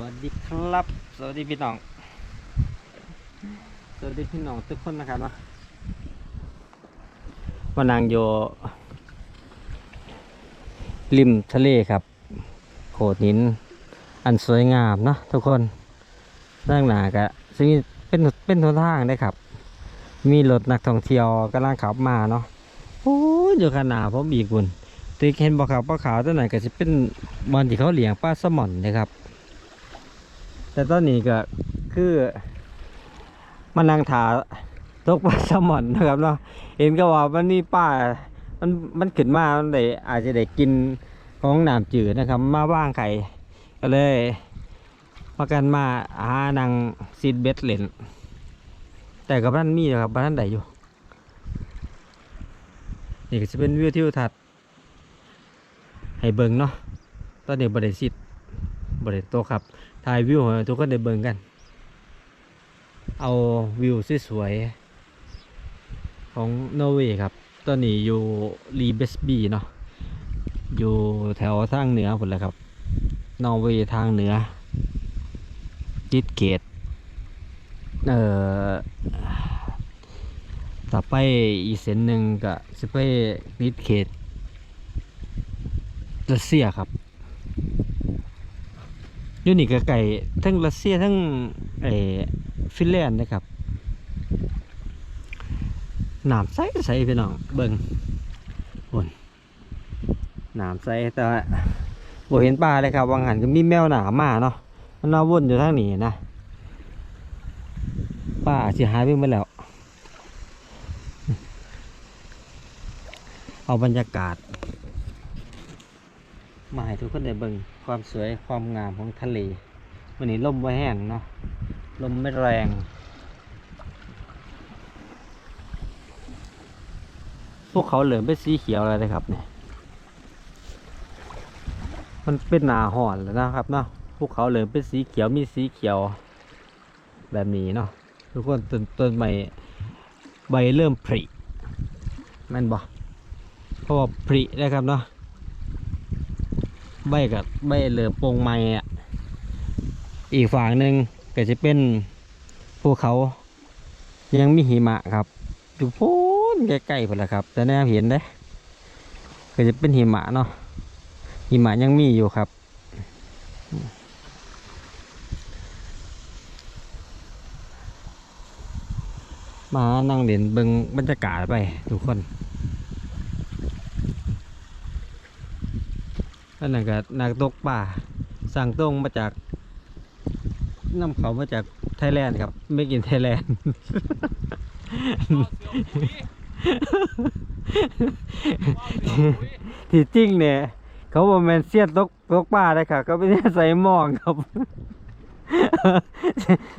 วัสดีครับ สวัสดีพี่น้อง สวัสดีพี่น้องทุกคนนะครับนะมานางโยริมทะเลครับโขดหิน อันสวยงามนะทุกคนด้านหน้ากะซึ่งเป็นเป็นทนทางได้ครับ มีรถนักท่องเที่ยวกำลังขับมาเนาะโอ้ยอยู่ขนาดผมอีกคุณตีเห็นบอกครับปลาขาวตัวไหนก็จะเป็นบอลที่เขาเลี้ยงปลาสมอนนะครับ แต่ตอนนี้ก็คือมันนางถาตกปลาแซลมอนนะครับเนาะเห็นก็ว่ามันนี่ป้ามันมันขึ้นมามันได้อาจจะได้กินของน้ำจืดนะครับ มาว่างไข่ก็เลยมากันมาหานางซีดเบ็ดเล่นแต่กับนั้นมีนะครับบ้านนั้นใดอยู่นี่ก็จะเป็นวิวทิวทัศน์ให้เบิ่งเนาะตอนนี้บริสิทธิ์บริโตครับ ถ่ายวิวให้ทุกคนได้เบิ่งกัน เอาวิวสวยๆของนอร์เวย์ครับ ตอนนี้อยู่รีเบสบีเนาะ อยู่แถวทางเหนือหมดแล้วครับ นอร์เวย์ทางเหนือจิตเกต เอ่อต่อไปอีกเส้นหนึ่งก็จะไปนิดเขตรัสเซียครับ อยู่นี่ก็ไก่ทั้งรัสเซียทั้งไอฟินแลนด์นะครับน้ำใสใสพี่น้องเบิ่งบนน้ำใสแต่ว่าบ่เห็นปลาเลยครับวังหันก็มีแมวหนามาเนาะมันมาวนอยู่ทางนี้นะป้าสิหายไปหมดแล้ว เอาบรรยากาศ มาให้ทุกคนได้เบิ่งความสวยความงามของทะเลวันนี้ลมว่าแห้งเนาะลมไม่แรงพวกเขาเหลืองเป็นสีเขียวอะไรนะครับเนี่ย มันเป็นหนาห่อนแล้วนะครับเนาะพวกเขาเหลืองเป็นสีเขียวมีสีเขียว แบบนี้เนาะทุกคนต้นต้นใหม่ใบเริ่มผลิแม่นบอกเพราะว่าผลินะครับเนาะ ใบกับใบเหลือโปงไม้อะอีกฝั่งหนึ่งก็จะเป็นภูเขา ยังมีหิมะครับอยู่โพ้นใกล้ๆพอละครับแต่แนวเห็นเด้ก็จะเป็นหิมะเนาะหิมะยังมีอยู่ครับ มานั่งเด่นเบิงบรรยากาศไปทุกคน อันนั้นก็นักตกป่าสั่งตรงมาจากน้ำเขามาจากไทยแลนด์ครับ ไม่กินไทยแลนด์ ที่จริงเนี่ย เขาบอกแมนเซียนตกตกป่าเลยค่ะเขาไม่ได้ใส่หมองครับ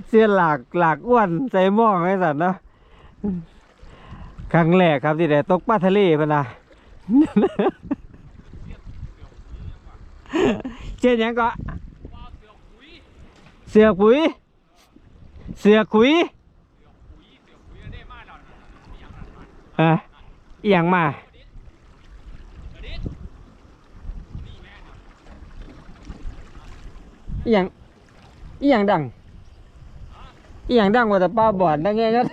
เสื้อหลากหลากอ้วนใส่หมองไอ้สัตว์เนาะครั้งแรกครับที่ได้ตกปลาทะเลพนะ เช่นยังก็เสือกปุ๋ยเสือกขุยเอะอหย่างมาอหย่างอหย่างดังอหย่างดังว่าแต่ป้าบอดนั่งไงกัน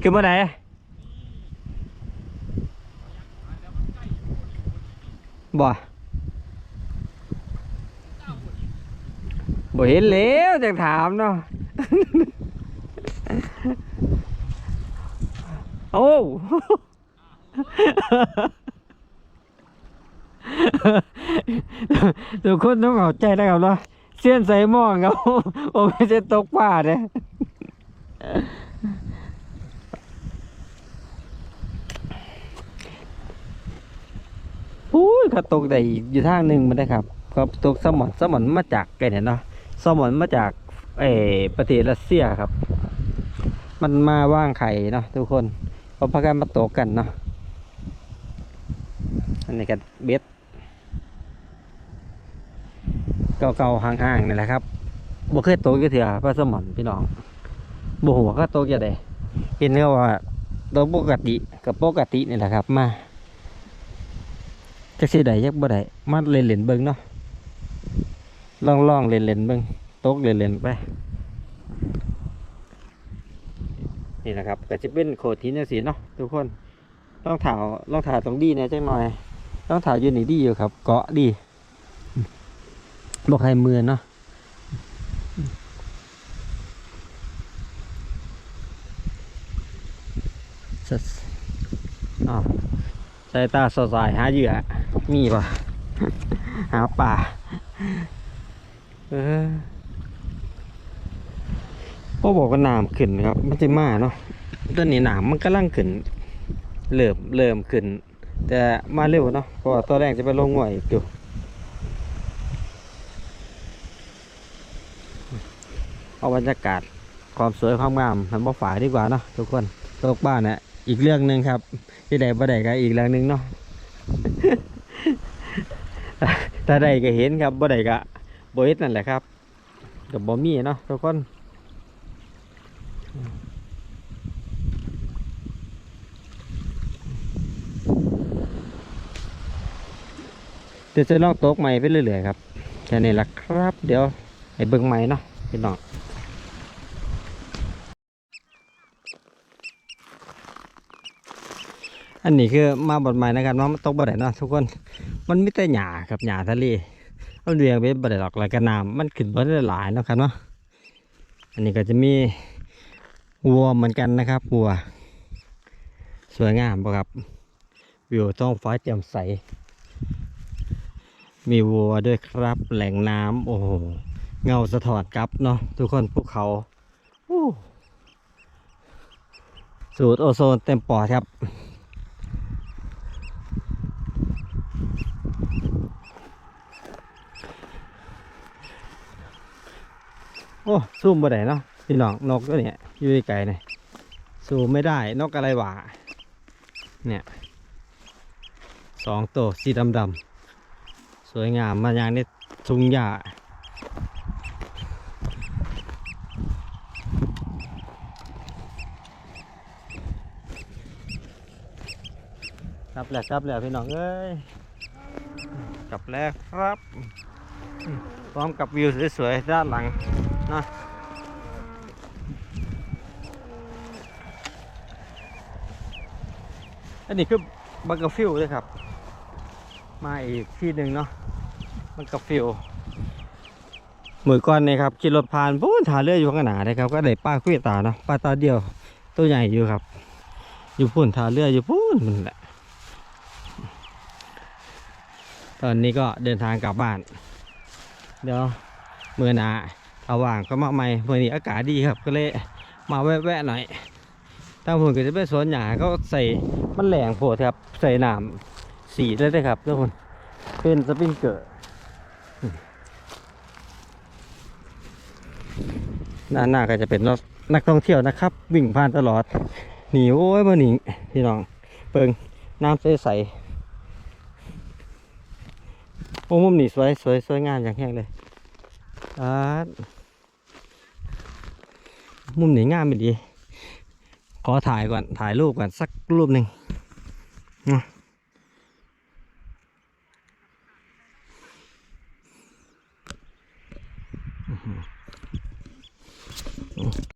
คือเมื่อไหร่ บ่บ่เห็นแล้วจากถามเนาะโอ้ทุกคนต้องเข้าใจนะครับเนาะเสี้ยนใส่หม้อครับผมไม่ใช่ตกปลาเนี่ย อุ้ยเขาตกได้อยู่ทางหนึ่งมันได้ครับเขาตกสมอนสมอนมาจากไกเนี่ยเนาะสมอนมาจากเอประเทศรัสเซียครับ มันมาว่างไข่เนาะทุกคนเขาพากันมาตกกันเนาะอันนี้กันเบ็ดเก่าๆห่างๆนี่แหละครับบ่เคยตกกี่เถื่อปลาสมอนพี่น้องบ่หัวก็ตกอย่างใดเห็นเขาว่าตกปกติกับปกตินี่แหละครับมา จักสิได้จักบ่ได้มาเล่นเล่นเบิ่งเนาะลองลองเล่นเล่นเบิ่งตกเล่นเล่นไปนี่นะครับก็จะเป็นโขดหินสีเนาะทุกคนต้องถาวต้องถาวตรงดีแหน่จังหน่อยต้องถาวยู่นี่ดีอยู่ครับ เกาะดีบ่ใครมือเนาะสสอ้าวายตาสดใสหาเหยื่อ มีปะหาป่าเออพ่อบอกว่าน้ำขึ้นครับ มันจะมาเนาะตอนนี้น้ำมันกำลังขึ้น เริ่มเริ่มขึ้น แต่มาเร็วเนาะเพราะว่าตัวแรกจะไปลงง่วยอีกอยู่เอาบรรยากาศความสวยความงามมันมาฝากดีกว่าเนาะทุกคนตกบ้านเนี่ย อีกเรื่องหนึ่งครับที่ใดบ่ได้ก็อีกเรื่องหนึ่งเนาะถ้าใดก็เห็นครับบ่ได้ก็บ่เฮ็ดนั่นแหละครับกับบ่มีเนาะทุกคนเดี๋ยวจะลองตกใหม่ไปเรื่อยๆครับแค่นี้ละครับ เดี๋ยวให้เบิ่งใหม่เนาะพี่น้อง อันนี้คือมาบทใหม่นะครับเนาะมันตกบ่ได้เนาะทุกคนมันมีแต่หญ้าครับหญ้าทะเลมันเรียงไปบ่ได้หรอกแล้วก็น้ำมันขึ้นบ่ได้หลายเนาะครับเนาะอันนี้ก็จะมีวัวเหมือนกันนะครับวัว สวยงามปะครับวิวท้องฟ้าแจ่มใส มีวัวด้วยครับแหล่งน้ำโอ้โหเงาสะท้อนกลับเนาะทุกคนภูเขาสูตรโอโซนเต็มปอดครับ อ้ซูมบ่ได้เนาะพี่น้องนกตัวเนี้ยอยู่ไกลเนี่ยซูมไม่ได้นกอะไรหวะเนี่ยสองตัวสีดำดำๆสวยงามมาอย่างนี้ทุ่งหญ้าครับแล้วครับแล้วพี่น้องเอ้ยกลับแล้วครับ พร้อมกับวิวสวยๆด้านหลัง นะอันนี้คือบังกะฟิวเลยครับ มาอีกที่หนึ่งเนาะบังกะฟิวมือก่อนนี่ครับขี่รถผ่านปู้นถาเรืออยู่ข้างหน้าเลยครับ ก็ได้ป้าคุยตาเนาะป้าตาเดียวตัวใหญ่อยู่ครับ อยู่พุ่นถาเรืออยู่พุ่นมันแหละตอนนี้ก็เดินทางกลับบ้าน เดี๋ยวมือหนา ถ้าว่างก็มาใหม่เมื่อนี้อากาศดีครับก็เลยมาแวะๆหน่อยทางผมก็จะไปสวนหญ้าก็ใส่มันแหลงโพดครับ ใส่น้ำสีได้เลยครับทุกคนเป็นสปริงเกอร์ด้านหน้าก็จะเป็นรถนักท่องเที่ยวนะครับ วิ่งผ่านตลอดหนีโอ้ยมาหนีพี่น้องเปิงน้ำใสๆโอ้มุมนี่สวยสวยสวยงามอย่างแห้งเลยอ่า มุมนี่งามไปดี ขอถ่ายก่อน ถ่ายรูปก่อนสักรูปหนึ่ง